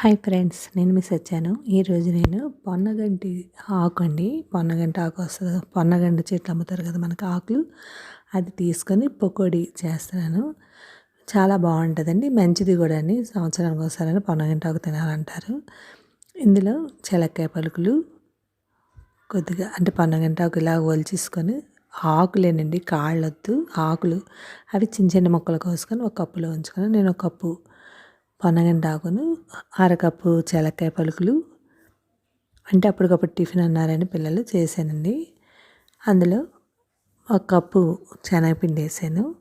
Hi friends నేను miss వచ్చాను ఈరోజు నేను పొన్నగంటి ఆకు అండి. పొన్నగంటి ఆకు వస్తుంది పొన్నగంటి చెట్లు అమ్ముతారు కదా మనకు ఆకులు. అది తీసుకొని పకోడీ చేస్తున్నాను. చాలా బాగుంటుందండి మంచిది కూడా అని సంవత్సరానికి ఒకసారి పొన్నగంటి ఆకు తినాలంటారు. ఇందులో చెలక్కాయ పలుకులు కొద్దిగా అంటే పొన్నగంటి ఆకు ఇలా ఒలిచేసుకొని ఆకులేనండి కాళ్ళొద్దు ఆకులు. అవి చిన్న చిన్న ముక్కలు కోసుకొని ఒక కప్పులో ఉంచుకొని నేను ఒక కప్పు పొన్నగంటాకును అరకప్పు చెలక్కాయ పలుకులు. అంటే అప్పటికప్పుడు టిఫిన్ అన్నారని పిల్లలు చేశానండి. అందులో ఒక కప్పు శనగపిండి వేసాను.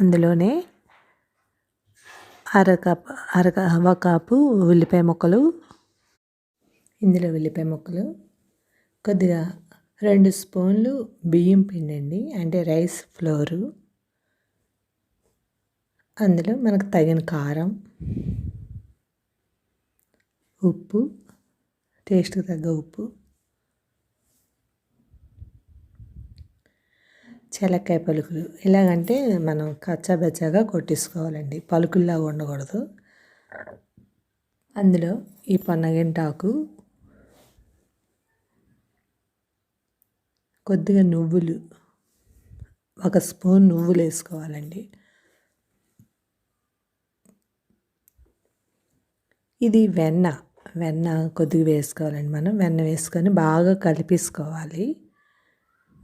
అందులోనే అరకప్ అరక ఒక కప్పు ఉల్లిపాయ ముక్కలు. ఇందులో ఉల్లిపాయ ముక్కలు. కొద్దిగా రెండు స్పూన్లు బియ్యం పిండి అండి అంటే రైస్ ఫ్లోరు. అందులో మనకు తగిన కారం ఉప్పు టేస్ట్కి తగ్గ ఉప్పు చెలక్కాయ పలుకులు. ఎలాగంటే మనం కచ్చాబెచ్చాగా కొట్టేసుకోవాలండి పలుకుల్లాగా ఉండకూడదు అందులో ఈ పన్నగింటాకు కొద్దిగా నువ్వులు ఒక స్పూన్ నువ్వులు వేసుకోవాలండి ఇది వెన్న. వెన్న కొద్దిగా వేసుకోవాలండి మనం. వెన్న వేసుకొని బాగా కలిపేసుకోవాలి.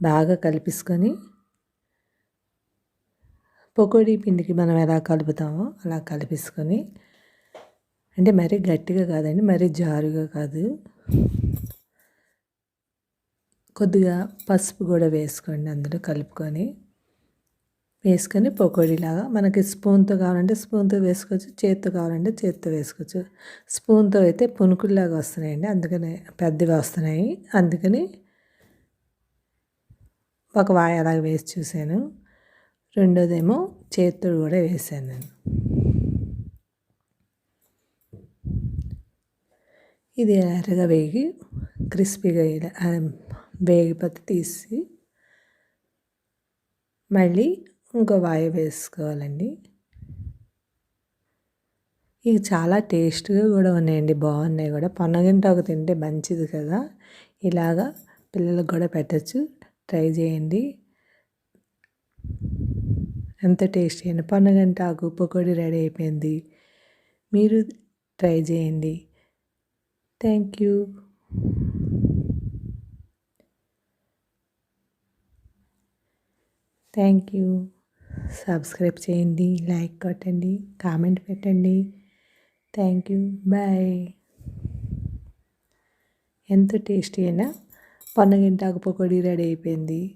బాగా కలిపేసుకొని పకోడీ పిండికి మనం ఎలా కలుపుతామో అలా కలిపేసుకొని. అంటే మరీ గట్టిగా కాదండి మరీ జారుగా కాదు. కొద్దిగా పసుపు కూడా వేసుకోండి అందులో కలుపుకొని. వేసుకొని పకోడీలాగా. మనకి స్పూన్తో కావాలంటే స్పూన్తో వేసుకోవచ్చు చేత్తో కావాలంటే చేత్తో వేసుకోవచ్చు. స్పూన్తో అయితే పునుకుల్లాగా వస్తున్నాయండి. అందుకని పెద్దవి వస్తున్నాయి. అందుకని ఒక వాయి అలాగ వేసి చూశాను. రెండోదేమో చేత్తో కూడా వేసాను నేను. ఇది ఎర్రగా వేగి క్రిస్పీగా వేగిపోతే తీసి మళ్ళీ ఇంకో వాయి వేసుకోవాలండి. ఇవి చాలా టేస్ట్గా కూడా ఉన్నాయండి బాగున్నాయి కూడా. పొన్నగింటాకు తింటే మంచిది కదా. ఇలాగా పిల్లలకు కూడా పెట్టచ్చు. ట్రై చేయండి. ఎంత టేస్టీ అయిన పొన్నగంటాకు పకోడీ రెడీ అయిపోయింది. మీరు ట్రై చేయండి. Thank you. Thank you. Subscribe చేయండి లైక్ కొట్టండి కామెంట్ పెట్టండి. Thank you. బాయ్. ఎంతో టేస్టీ అయినా పన్నగింటాకు పకోడీ రెడీ అయిపోయింది.